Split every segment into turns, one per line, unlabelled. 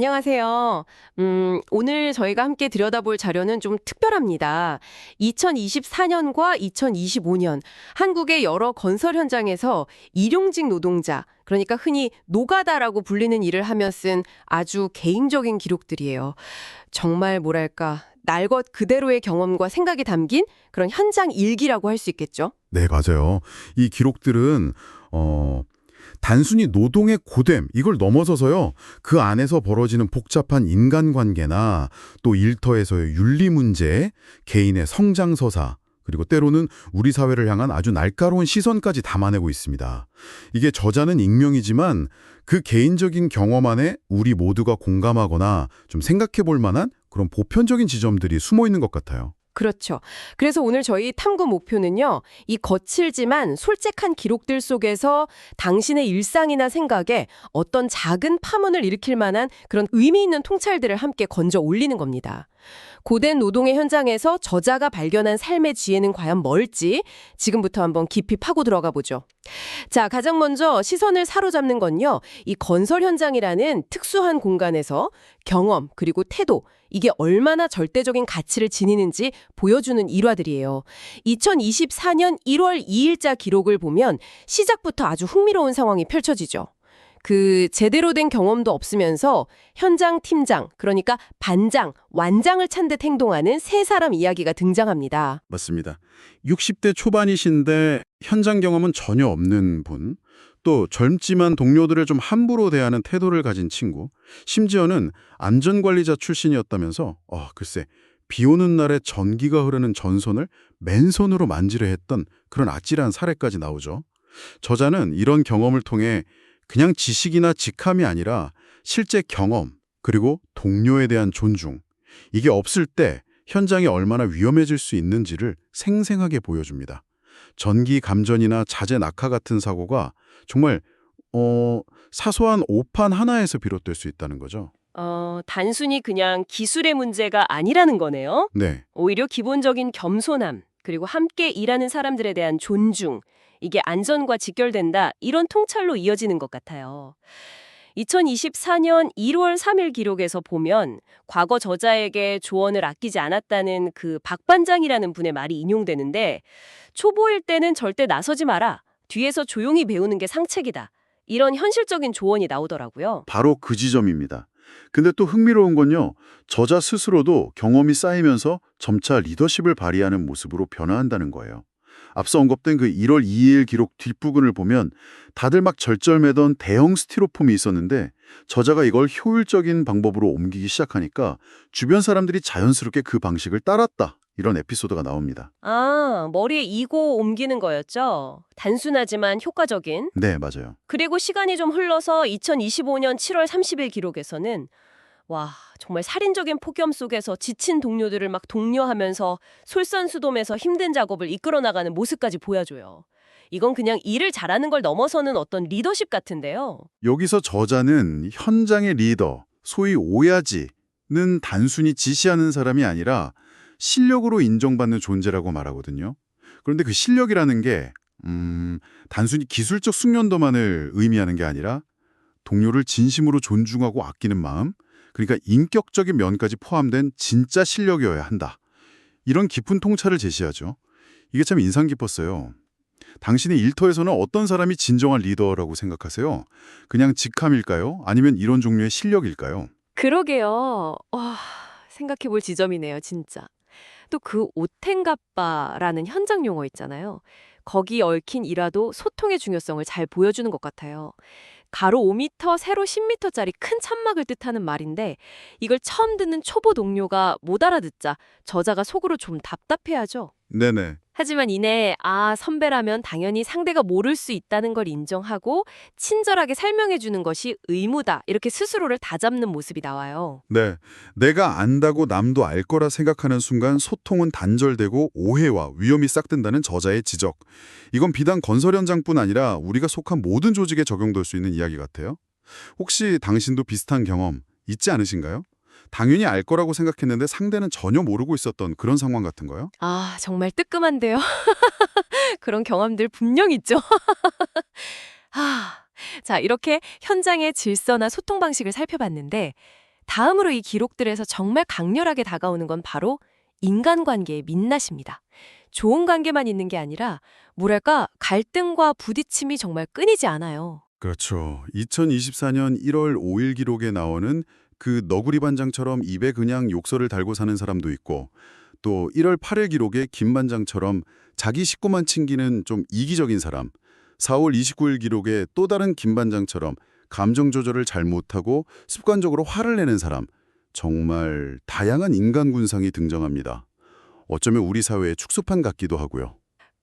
안녕하세요. 음, 오늘 저희가 함께 들여다볼 자료는 좀 특별합니다. 2024년과 2025년 한국의 여러 건설 현장에서 일용직 노동자, 그러니까 흔히 노가다라고 불리는 일을 하며 쓴 아주 개인적인 기록들이에요. 정말 뭐랄까, 날 것 그대로의 경험과 생각이 담긴 그런 현장 일기라고 할 수 있겠죠.
네, 맞아요. 이 기록들은 어 단순히 노동의 고됨 이걸 넘어서서요. 그 안에서 벌어지는 복잡한 인간관계나 또 일터에서의 윤리 문제, 개인의 성장 서사 그리고 때로는 우리 사회를 향한 아주 날카로운 시선까지 담아내고 있습니다. 이게 저자는 익명이지만 그 개인적인 경험 안에 우리 모두가 공감하거나 좀 생각해 볼 만한 그런 보편적인 지점들이 숨어 있는 것 같아요.
그렇죠. 그래서 오늘 저희 탐구 목표는요, 이 거칠지만 솔직한 기록들 속에서 당신의 일상이나 생각에 어떤 작은 파문을 일으킬 만한 그런 의미 있는 통찰들을 함께 건져 올리는 겁니다. 고된 노동의 현장에서 저자가 발견한 삶의 지혜는 과연 뭘지 지금부터 한번 깊이 파고 들어가 보죠. 자, 가장 먼저 시선을 사로잡는 건요, 이 건설 현장이라는 특수한 공간에서 경험, 그리고 태도, 이게 얼마나 절대적인 가치를 지니는지 보여주는 일화들이에요. 2024년 1월 2일자 기록을 보면 시작부터 아주 흥미로운 상황이 펼쳐지죠. 그 제대로 된 경험도 없으면서 현장 팀장, 그러니까 반장, 완장을 찬 듯 행동하는 세 사람 이야기가 등장합니다.
맞습니다. 60대 초반이신데 현장 경험은 전혀 없는 분, 또 젊지만 동료들을 좀 함부로 대하는 태도를 가진 친구, 심지어는 안전관리자 출신이었다면서 어, 글쎄 비 오는 날에 전기가 흐르는 전선을 맨손으로 만지려 했던 그런 아찔한 사례까지 나오죠. 저자는 이런 경험을 통해 그냥 지식이나 직함이 아니라 실제 경험, 그리고 동료에 대한 존중, 이게 없을 때 현장이 얼마나 위험해질 수 있는지를 생생하게 보여줍니다. 전기 감전이나 자재 낙하 같은 사고가 정말 어, 사소한 오판 하나에서 비롯될 수 있다는 거죠.
어, 단순히 그냥 기술의 문제가 아니라는 거네요.
네,
오히려 기본적인 겸손함, 그리고 함께 일하는 사람들에 대한 존중, 이게 안전과 직결된다, 이런 통찰로 이어지는 것 같아요. 2024년 1월 3일 기록에서 보면 과거 저자에게 조언을 아끼지 않았다는 그 박반장이라는 분의 말이 인용되는데 초보일 때는 절대 나서지 마라. 뒤에서 조용히 배우는 게 상책이다. 이런 현실적인 조언이 나오더라고요.
바로 그 지점입니다. 근데 또 흥미로운 건요. 저자 스스로도 경험이 쌓이면서 점차 리더십을 발휘하는 모습으로 변화한다는 거예요. 앞서 언급된 그 1월 2일 기록 뒷부분을 보면 다들 막 절절매던 대형 스티로폼이 있었는데 저자가 이걸 효율적인 방법으로 옮기기 시작하니까 주변 사람들이 자연스럽게 그 방식을 따랐다. 이런 에피소드가 나옵니다.
아, 머리에 이고 옮기는 거였죠. 단순하지만 효과적인.
네, 맞아요.
그리고 시간이 좀 흘러서 2025년 7월 30일 기록에서는 와, 정말 살인적인 폭염 속에서 지친 동료들을 막 독려하면서 솔선수dom해서 힘든 작업을 이끌어 나가는 모습까지 보여줘요. 이건 그냥 일을 잘하는 걸 넘어서는 어떤 리더십 같은데요.
여기서 저자는 현장의 리더, 소위 오야지는 단순히 지시하는 사람이 아니라 실력으로 인정받는 존재라고 말하거든요. 그런데 그 실력이라는 게 음, 단순히 기술적 숙련도만을 의미하는 게 아니라 동료를 진심으로 존중하고 아끼는 마음, 그러니까 인격적인 면까지 포함된 진짜 실력이어야 한다. 이런 깊은 통찰을 제시하죠. 이게 참 인상 깊었어요. 당신의 일터에서는 어떤 사람이 진정한 리더라고 생각하세요? 그냥 직함일까요? 아니면 이런 종류의 실력일까요?
그러게요. 와, 생각해 볼 지점이네요, 진짜. 또 그 오텐가빠라는 현장 용어 있잖아요. 거기 얽힌 일화도 소통의 중요성을 잘 보여주는 것 같아요. 가로 5m, 세로 10m짜리 큰 천막을 뜻하는 말인데 이걸 처음 듣는 초보 동료가 못 알아듣자 저자가 속으로 좀 답답해하죠.
네네.
하지만 이내 아 선배라면 당연히 상대가 모를 수 있다는 걸 인정하고 친절하게 설명해 주는 것이 의무다 이렇게 스스로를 다잡는 모습이 나와요.
네. 내가 안다고 남도 알 거라 생각하는 순간 소통은 단절되고 오해와 위험이 싹든다는 저자의 지적. 이건 비단 건설 현장뿐 아니라 우리가 속한 모든 조직에 적용될 수 있는 이야기 같아요. 혹시 당신도 비슷한 경험 있지 않으신가요? 당연히 알 거라고 생각했는데 상대는 전혀 모르고 있었던 그런 상황 같은 거요?
아 정말 뜨끔한데요. 그런 경험들 분명 있죠. 아, 자 이렇게 현장의 질서나 소통 방식을 살펴봤는데 다음으로 이 기록들에서 정말 강렬하게 다가오는 건 바로 인간관계의 민낯입니다. 좋은 관계만 있는 게 아니라 뭐랄까 갈등과 부딪힘이 정말 끊이지 않아요.
그렇죠. 2024년 1월 5일 기록에 나오는 그 너구리 반장처럼 입에 그냥 욕설을 달고 사는 사람도 있고 또 1월 8일 기록에 김 반장처럼 자기 식구만 챙기는 좀 이기적인 사람 4월 29일 기록에 또 다른 김 반장처럼 감정 조절을 잘 못하고 습관적으로 화를 내는 사람 정말 다양한 인간 군상이 등장합니다. 어쩌면 우리 사회의 축소판 같기도 하고요.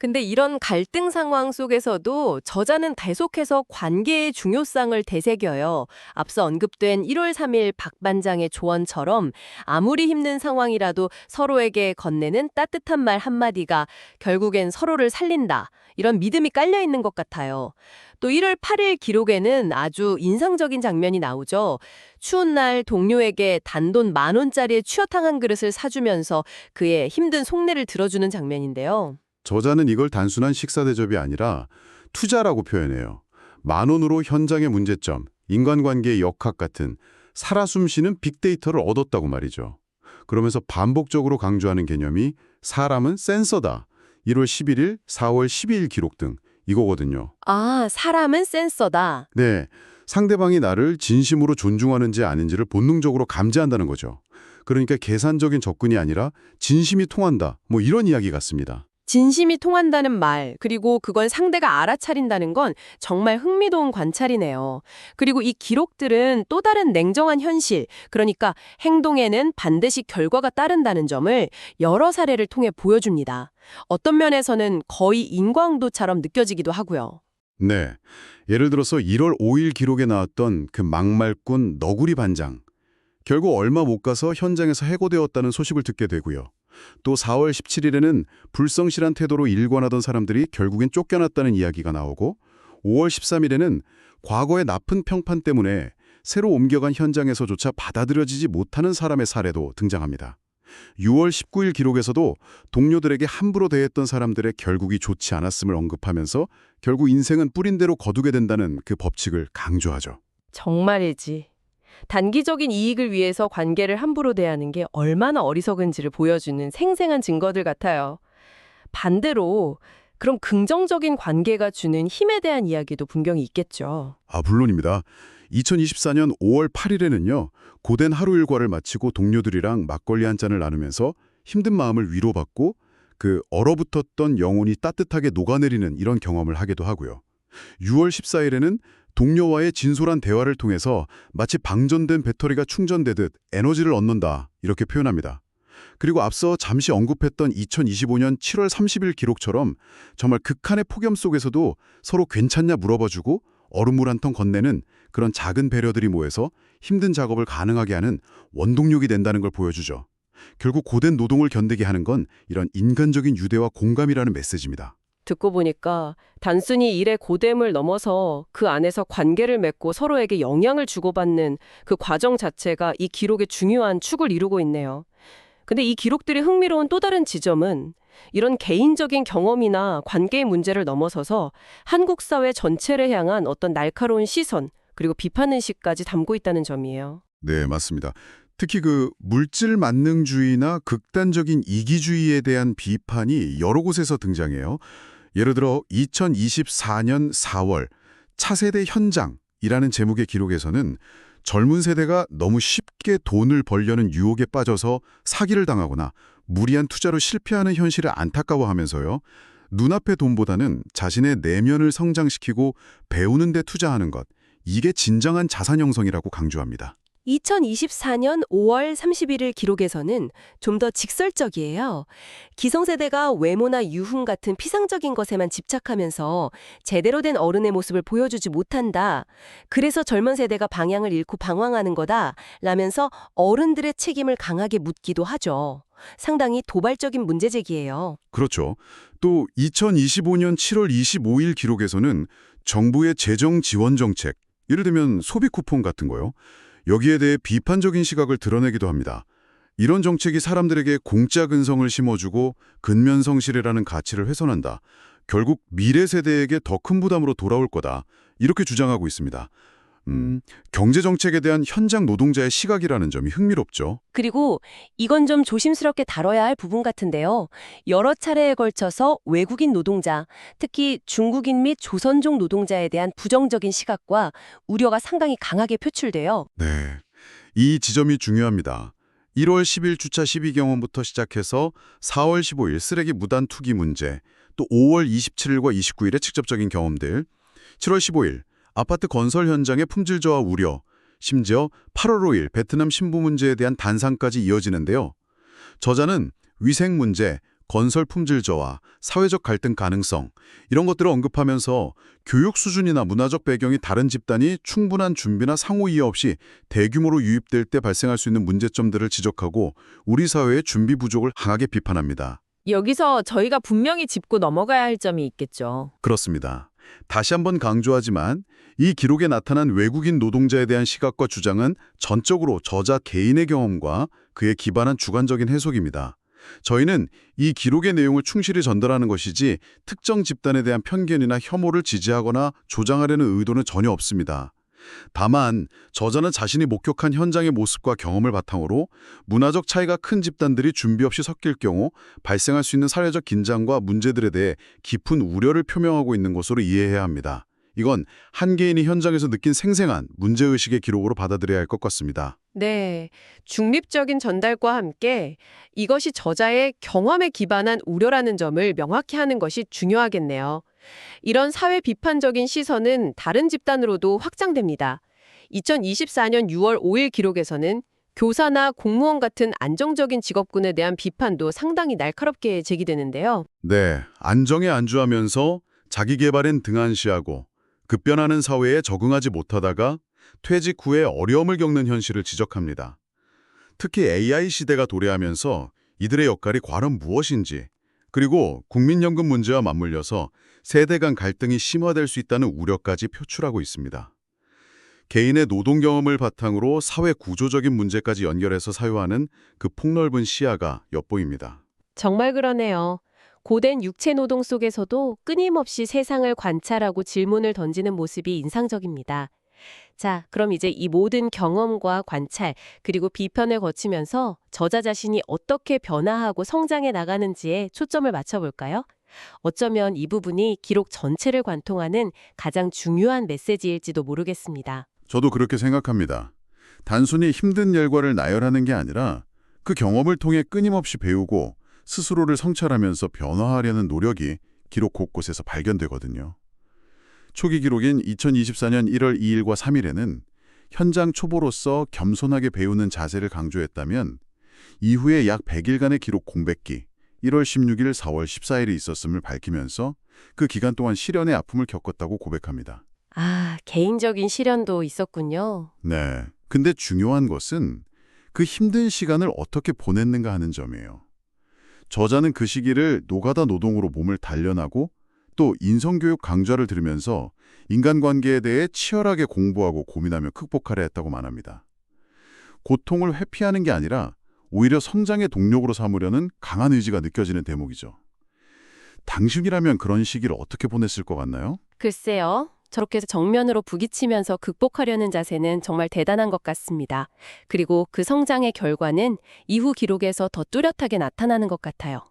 근데 이런 갈등 상황 속에서도 저자는 계속해서 관계의 중요성을 되새겨요. 앞서 언급된 1월 3일 박 반장의 조언처럼 아무리 힘든 상황이라도 서로에게 건네는 따뜻한 말 한마디가 결국엔 서로를 살린다. 이런 믿음이 깔려 있는 것 같아요. 또 1월 8일 기록에는 아주 인상적인 장면이 나오죠. 추운 날 동료에게 단돈 만 원짜리의 추어탕 한 그릇을 사주면서 그의 힘든 속내를 들어주는 장면인데요.
저자는 이걸 단순한 식사 대접이 아니라 투자라고 표현해요. 만 원으로 현장의 문제점, 인간관계의 역학 같은 살아 숨쉬는 빅데이터를 얻었다고 말이죠. 그러면서 반복적으로 강조하는 개념이 사람은 센서다. 1월 11일, 4월 12일 기록 등 이거거든요.
아, 사람은 센서다.
네, 상대방이 나를 진심으로 존중하는지 아닌지를 본능적으로 감지한다는 거죠. 그러니까 계산적인 접근이 아니라 진심이 통한다. 뭐 이런 이야기 같습니다.
진심이 통한다는 말, 그리고 그걸 상대가 알아차린다는 건 정말 흥미로운 관찰이네요. 그리고 이 기록들은 또 다른 냉정한 현실, 그러니까 행동에는 반드시 결과가 따른다는 점을 여러 사례를 통해 보여줍니다. 어떤 면에서는 거의 인과응도처럼 느껴지기도 하고요.
네. 예를 들어서 1월 5일 기록에 나왔던 그 막말꾼 너구리 반장. 결국 얼마 못 가서 현장에서 해고되었다는 소식을 듣게 되고요. 또 4월 17일에는 불성실한 태도로 일관하던 사람들이 결국엔 쫓겨났다는 이야기가 나오고 5월 13일에는 과거의 나쁜 평판 때문에 새로 옮겨간 현장에서조차 받아들여지지 못하는 사람의 사례도 등장합니다. 6월 19일 기록에서도 동료들에게 함부로 대했던 사람들의 결국이 좋지 않았음을 언급하면서 결국 인생은 뿌린 대로 거두게 된다는 그 법칙을 강조하죠.
정말이지. 단기적인 이익을 위해서 관계를 함부로 대하는 게 얼마나 어리석은지를 보여주는 생생한 증거들 같아요. 반대로 그럼 긍정적인 관계가 주는 힘에 대한 이야기도 분명히 있겠죠.
아, 물론입니다. 2024년 5월 8일에는요. 고된 하루 일과를 마치고 동료들이랑 막걸리 한 잔을 나누면서 힘든 마음을 위로받고 그 얼어붙었던 영혼이 따뜻하게 녹아내리는 이런 경험을 하기도 하고요. 6월 14일에는 동료와의 진솔한 대화를 통해서 마치 방전된 배터리가 충전되듯 에너지를 얻는다 이렇게 표현합니다. 그리고 앞서 잠시 언급했던 2025년 7월 30일 기록처럼 정말 극한의 폭염 속에서도 서로 괜찮냐 물어봐주고 얼음물 한 통 건네는 그런 작은 배려들이 모여서 힘든 작업을 가능하게 하는 원동력이 된다는 걸 보여주죠. 결국 고된 노동을 견디게 하는 건 이런 인간적인 유대와 공감이라는 메시지입니다.
듣고 보니까 단순히 일의 고됨을 넘어서 그 안에서 관계를 맺고 서로에게 영향을 주고받는 그 과정 자체가 이 기록의 중요한 축을 이루고 있네요. 근데 이 기록들의 흥미로운 또 다른 지점은 이런 개인적인 경험이나 관계의 문제를 넘어서서 한국 사회 전체를 향한 어떤 날카로운 시선 그리고 비판 의식까지 담고 있다는 점이에요.
네, 맞습니다. 특히 그 물질 만능주의나 극단적인 이기주의에 대한 비판이 여러 곳에서 등장해요. 예를 들어 2024년 4월 차세대 현장이라는 제목의 기록에서는 젊은 세대가 너무 쉽게 돈을 벌려는 유혹에 빠져서 사기를 당하거나 무리한 투자로 실패하는 현실을 안타까워하면서요. 눈앞의 돈보다는 자신의 내면을 성장시키고 배우는 데 투자하는 것. 이게 진정한 자산 형성이라고 강조합니다.
2024년 5월 31일 기록에서는 좀 더 직설적이에요. 기성세대가 외모나 유흥 같은 피상적인 것에만 집착하면서 제대로 된 어른의 모습을 보여주지 못한다. 그래서 젊은 세대가 방향을 잃고 방황하는 거다. 라면서 어른들의 책임을 강하게 묻기도 하죠. 상당히 도발적인 문제제기예요.
그렇죠. 또 2025년 7월 25일 기록에서는 정부의 재정 지원 정책, 예를 들면 소비 쿠폰 같은 거요. 여기에 대해 비판적인 시각을 드러내기도 합니다. 이런 정책이 사람들에게 공짜 근성을 심어주고 근면성실이라는 가치를 훼손한다. 결국 미래 세대에게 더 큰 부담으로 돌아올 거다. 이렇게 주장하고 있습니다. 음, 경제 정책에 대한 현장 노동자의 시각이라는 점이 흥미롭죠.
그리고 이건 좀 조심스럽게 다뤄야 할 부분 같은데요. 여러 차례에 걸쳐서 외국인 노동자, 특히 중국인 및 조선족 노동자에 대한 부정적인 시각과 우려가 상당히 강하게 표출돼요.
네. 이 지점이 중요합니다. 1월 10일 주차 시비 경험부터 시작해서 4월 15일 쓰레기 무단 투기 문제, 또 5월 27일과 29일의 직접적인 경험들, 7월 15일 아파트 건설 현장의 품질 저하 우려, 심지어 8월 5일 베트남 신부 문제에 대한 단상까지 이어지는데요. 저자는 위생 문제, 건설 품질 저하, 사회적 갈등 가능성 이런 것들을 언급하면서 교육 수준이나 문화적 배경이 다른 집단이 충분한 준비나 상호 이해 없이 대규모로 유입될 때 발생할 수 있는 문제점들을 지적하고 우리 사회의 준비 부족을 강하게 비판합니다.
여기서 저희가 분명히 짚고 넘어가야 할 점이 있겠죠.
그렇습니다. 다시 한번 강조하지만 이 기록에 나타난 외국인 노동자에 대한 시각과 주장은 전적으로 저자 개인의 경험과 그에 기반한 주관적인 해석입니다. 저희는 이 기록의 내용을 충실히 전달하는 것이지 특정 집단에 대한 편견이나 혐오를 지지하거나 조장하려는 의도는 전혀 없습니다. 다만 저자는 자신이 목격한 현장의 모습과 경험을 바탕으로 문화적 차이가 큰 집단들이 준비 없이 섞일 경우 발생할 수 있는 사회적 긴장과 문제들에 대해 깊은 우려를 표명하고 있는 것으로 이해해야 합니다. 이건 한 개인이 현장에서 느낀 생생한 문제의식의 기록으로 받아들여야 할 것 같습니다.
네. 중립적인 전달과 함께 이것이 저자의 경험에 기반한 우려라는 점을 명확히 하는 것이 중요하겠네요. 이런 사회 비판적인 시선은 다른 집단으로도 확장됩니다. 2024년 6월 5일 기록에서는 교사나 공무원 같은 안정적인 직업군에 대한 비판도 상당히 날카롭게 제기되는데요.
네, 안정에 안주하면서 자기 개발엔 등한시하고 급변하는 사회에 적응하지 못하다가 퇴직 후에 어려움을 겪는 현실을 지적합니다. 특히 AI 시대가 도래하면서 이들의 역할이 과연 무엇인지 그리고 국민연금 문제와 맞물려서 세대 간 갈등이 심화될 수 있다는 우려까지 표출하고 있습니다. 개인의 노동 경험을 바탕으로 사회 구조적인 문제까지 연결해서 사유하는 그 폭넓은 시야가 엿보입니다.
정말 그러네요. 고된 육체 노동 속에서도 끊임없이 세상을 관찰하고 질문을 던지는 모습이 인상적입니다. 자, 그럼 이제 이 모든 경험과 관찰, 그리고 비편을 거치면서 저자 자신이 어떻게 변화하고 성장해 나가는지에 초점을 맞춰볼까요? 어쩌면 이 부분이 기록 전체를 관통하는 가장 중요한 메시지일지도 모르겠습니다.
저도 그렇게 생각합니다. 단순히 힘든 열과를 나열하는 게 아니라 그 경험을 통해 끊임없이 배우고 스스로를 성찰하면서 변화하려는 노력이 기록 곳곳에서 발견되거든요. 초기 기록인 2024년 1월 2일과 3일에는 현장 초보로서 겸손하게 배우는 자세를 강조했다면 이후에 약 100일간의 기록 공백기, 1월 16일, 4월 14일이 있었음을 밝히면서 그 기간 동안 시련의 아픔을 겪었다고 고백합니다.
아, 개인적인 시련도 있었군요.
네. 근데 중요한 것은 그 힘든 시간을 어떻게 보냈는가 하는 점이에요. 저자는 그 시기를 노가다 노동으로 몸을 단련하고 또 인성교육 강좌를 들으면서 인간관계에 대해 치열하게 공부하고 고민하며 극복하려 했다고 말합니다. 고통을 회피하는 게 아니라 오히려 성장의 동력으로 삼으려는 강한 의지가 느껴지는 대목이죠. 당신이라면 그런 시기를 어떻게 보냈을 것 같나요?
글쎄요. 저렇게 정면으로 부딪히면서 극복하려는 자세는 정말 대단한 것 같습니다. 그리고 그 성장의 결과는 이후 기록에서 더 뚜렷하게 나타나는 것 같아요.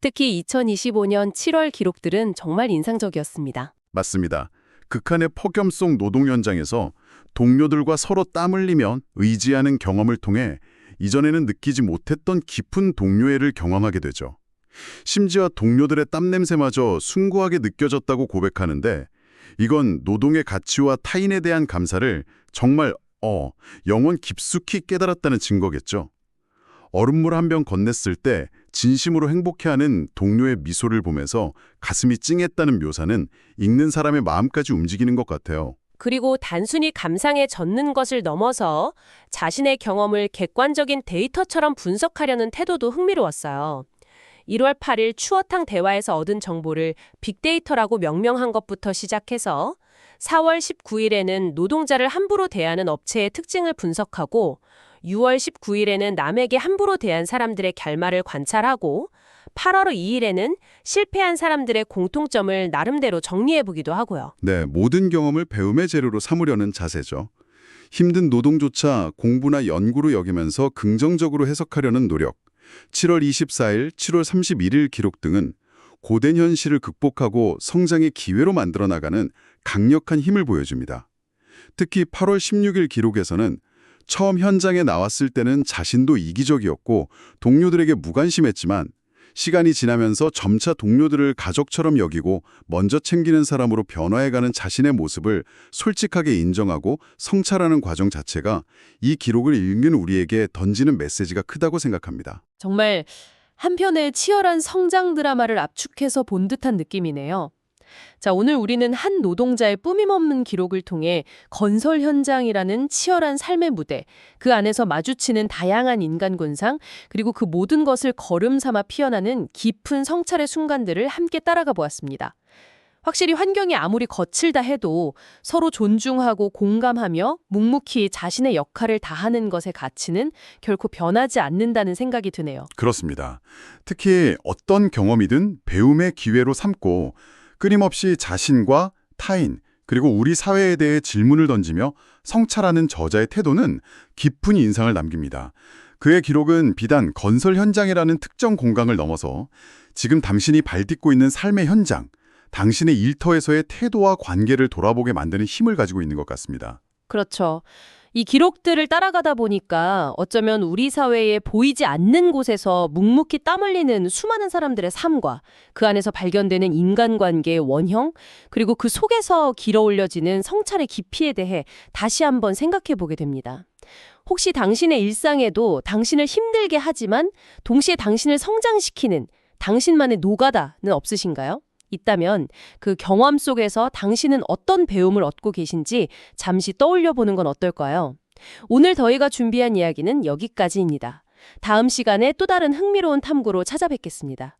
특히 2025년 7월 기록들은 정말 인상적이었습니다.
맞습니다. 극한의 폭염 속 노동 현장에서 동료들과 서로 땀 흘리며 의지하는 경험을 통해 이전에는 느끼지 못했던 깊은 동료애를 경험하게 되죠. 심지어 동료들의 땀 냄새마저 숭고하게 느껴졌다고 고백하는데 이건 노동의 가치와 타인에 대한 감사를 정말 어, 영원 깊숙이 깨달았다는 증거겠죠. 얼음물 한 병 건넸을 때 진심으로 행복해하는 동료의 미소를 보면서 가슴이 찡했다는 묘사는 읽는 사람의 마음까지 움직이는 것 같아요.
그리고 단순히 감상에 젖는 것을 넘어서 자신의 경험을 객관적인 데이터처럼 분석하려는 태도도 흥미로웠어요. 1월 8일 추어탕 대화에서 얻은 정보를 빅데이터라고 명명한 것부터 시작해서 4월 19일에는 노동자를 함부로 대하는 업체의 특징을 분석하고 6월 19일에는 남에게 함부로 대한 사람들의 결말을 관찰하고 8월 2일에는 실패한 사람들의 공통점을 나름대로 정리해보기도 하고요.
네, 모든 경험을 배움의 재료로 삼으려는 자세죠. 힘든 노동조차 공부나 연구로 여기면서 긍정적으로 해석하려는 노력. 7월 24일, 7월 31일 기록 등은 고된 현실을 극복하고 성장의 기회로 만들어 나가는 강력한 힘을 보여줍니다. 특히 8월 16일 기록에서는 처음 현장에 나왔을 때는 자신도 이기적이었고 동료들에게 무관심했지만 시간이 지나면서 점차 동료들을 가족처럼 여기고 먼저 챙기는 사람으로 변화해가는 자신의 모습을 솔직하게 인정하고 성찰하는 과정 자체가 이 기록을 읽는 우리에게 던지는 메시지가 크다고 생각합니다.
정말 한편의 치열한 성장 드라마를 압축해서 본 듯한 느낌이네요. 자, 오늘 우리는 한 노동자의 뿌밈없는 기록을 통해 건설 현장이라는 치열한 삶의 무대, 그 안에서 마주치는 다양한 인간 군상, 그리고 그 모든 것을 걸음 삼아 피어나는 깊은 성찰의 순간들을 함께 따라가 보았습니다. 확실히 환경이 아무리 거칠다 해도 서로 존중하고 공감하며 묵묵히 자신의 역할을 다하는 것의 가치는 결코 변하지 않는다는 생각이 드네요.
그렇습니다. 특히 어떤 경험이든 배움의 기회로 삼고 끊임없이 자신과 타인 그리고 우리 사회에 대해 질문을 던지며 성찰하는 저자의 태도는 깊은 인상을 남깁니다. 그의 기록은 비단 건설 현장이라는 특정 공간을 넘어서 지금 당신이 발딛고 있는 삶의 현장, 당신의 일터에서의 태도와 관계를 돌아보게 만드는 힘을 가지고 있는 것 같습니다.
그렇죠. 이 기록들을 따라가다 보니까 어쩌면 우리 사회에 보이지 않는 곳에서 묵묵히 땀 흘리는 수많은 사람들의 삶과 그 안에서 발견되는 인간관계의 원형, 그리고 그 속에서 길어 올려지는 성찰의 깊이에 대해 다시 한번 생각해 보게 됩니다. 혹시 당신의 일상에도 당신을 힘들게 하지만 동시에 당신을 성장시키는 당신만의 노가다는 없으신가요? 있다면 그 경험 속에서 당신은 어떤 배움을 얻고 계신지 잠시 떠올려 보는 건 어떨까요? 오늘 저희가 준비한 이야기는 여기까지입니다. 다음 시간에 또 다른 흥미로운 탐구로 찾아뵙겠습니다.